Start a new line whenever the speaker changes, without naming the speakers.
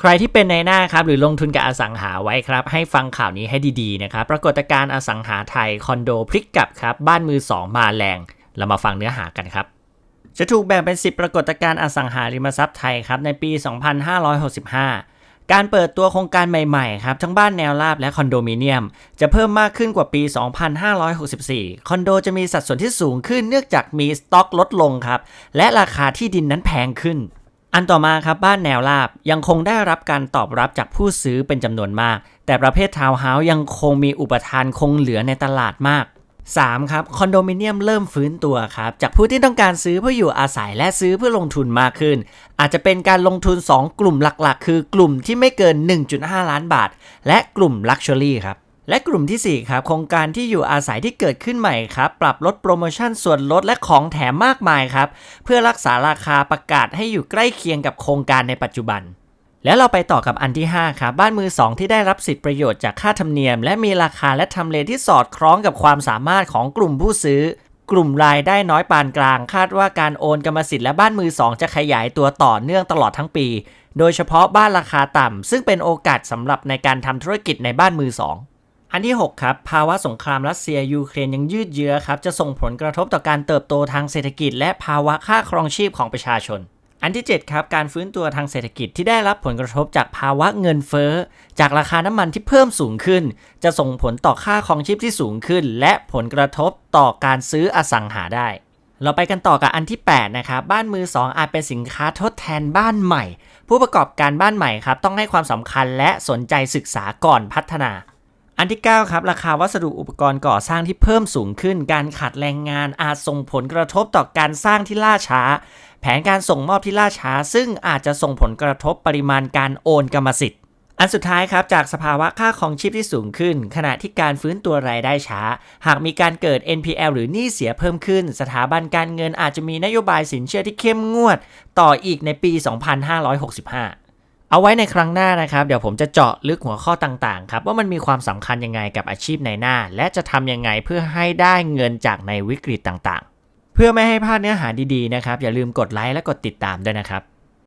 ใครที่เป็นในหน้าครับหรือลงทุนกับอสังหาไว้ครับ ให้ฟังข่าวนี้ให้ดีๆนะครับปรากฏการณ์อสังหาไทยคอนโดพลิกกลับครับ บ้านมือ2มาแรง เรามาฟังเนื้อหากันครับ จะถูกแบ่งเป็น 10 ปรากฏการณ์อสังหาริมทรัพย์ไทยครับในปี 2565 การเปิดตัวโครงการใหม่ๆครับทั้งบ้านแนวราบและคอนโดมิเนียม จะเพิ่มมากขึ้นกว่าปี 2564 คอนโดจะมีสัดส่วนที่สูงขึ้นเนื่องจากมีสต็อกลดลงครับและราคาที่ดินนั้นแพงขึ้น อันต่อมาครับบ้านแนวราบยังคงได้รับการตอบรับจากผู้ซื้อเป็นจำนวนมาก แต่ประเภททาวน์เฮาส์ยังคงมีอุปทานคงเหลือในตลาดมาก 3. ครับคอนโดมิเนียมเริ่มฟื้นตัวครับ จากผู้ที่ต้องการซื้อเพื่ออยู่อาศัยและซื้อเพื่อลงทุนมากขึ้น อาจจะเป็นการลงทุน 2 กลุ่มหลักๆ คือกลุ่มที่ไม่เกิน 1.5 ล้านบาท และกลุ่ม Luxury ครับ และกลุ่มทีสี่ 4 ครับ โครงการที่อยู่อาศัยที่เกิดขึ้นใหม่ครับ ปรับลดโปรโมชั่นส่วนลดและของแถมมากมายครับ เพื่อรักษาราคาประกาศให้อยู่ใกล้เคียงกับโครงการในปัจจุบัน แล้วเราไปต่อกับอันที่ 5 ครับ บ้านมือ 2 ที่ได้รับสิทธิประโยชน์จากค่าธรรมเนียม และมีราคาและทำเลที่สอดคล้องกับความสามารถของกลุ่มผู้ซื้อ กลุ่มรายได้น้อยปานกลาง คาดว่าการโอนกรรมสิทธิ์และบ้านมือ 2 จะขยายตัวต่อเนื่องตลอดทั้งปี โดยเฉพาะบ้านราคาต่ำซึ่งเป็นโอกาสสำหรับในการทำธุรกิจในบ้านมือ 2 อันที่ 6 ครับ ภาวะสงครามรัสเซียยูเครนยังยืดเยื้อครับ จะส่งผลกระทบต่อการเติบโตทางเศรษฐกิจ และภาวะค่าครองชีพของประชาชน อันที่ 7 ครับ การฟื้นตัวทางเศรษฐกิจที่ได้รับผลกระทบจากภาวะเงินเฟ้อ จากราคาน้ำมันที่เพิ่มสูงขึ้น จะส่งผลต่อค่าครองชีพที่สูงขึ้น และผลกระทบต่อการซื้ออสังหาได้ เราไปกันต่อกับอันที่ 8 นะครับ บ้านมือ 2 อาจเป็นสินค้าทดแทนบ้านใหม่ ผู้ประกอบการบ้านใหม่ครับต้องให้ความสำคัญและสนใจศึกษาก่อนพัฒนา อันที่ 9 ครับ ราคาวัสดุอุปกรณ์ก่อสร้างที่เพิ่มสูงขึ้น การขาดแรงงานอาจส่งผลกระทบต่อการสร้างที่ล่าช้า แผนการส่งมอบที่ล่าช้า ซึ่งอาจจะส่งผลกระทบปริมาณการโอนกรรมสิทธิ์ อันสุดท้ายครับ จากสภาวะค่าของชีพที่สูงขึ้น ขณะที่การฟื้นตัวรายได้ช้า หากมีการเกิด NPL หรือหนี้เสียเพิ่มขึ้น สถาบันการเงินอาจจะมีนโยบายสินเชื่อที่เข้มงวด ต่ออีกในปี 2565 เอาไว้ในครั้งหน้านะครับ เดี๋ยวผมจะเจาะลึกหัวข้อต่างๆครับว่ามันมีความสำคัญยังไงกับอาชีพในหน้า และจะทำยังไงเพื่อให้ได้เงินจากในวิกฤตต่างๆ เพื่อไม่ให้พลาดเนื้อหาดีๆนะครับอย่าลืมกดไลค์และกดติดตามด้วยนะครับ